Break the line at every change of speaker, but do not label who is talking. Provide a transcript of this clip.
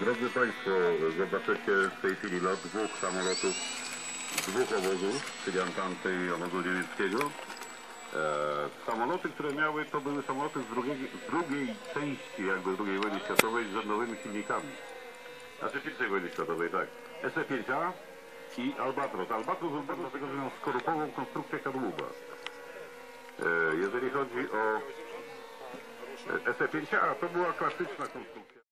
Drodzy Państwo, zobaczycie w tej chwili lot dwóch samolotów, dwóch obozów, czyli Antanty i obozu niemieckiego. E, samoloty, które miały, to były samoloty z drugiej, z drugiej części jakby II wojny światowej z rządowymi silnikami. Znaczy pierwszej wojny światowej, tak. SF-5A, i Albatros. Albatros bardzo dlatego, że miał skorupową konstrukcję kadłuba. E, jeżeli chodzi o e, SE-5A, to była klasyczna konstrukcja.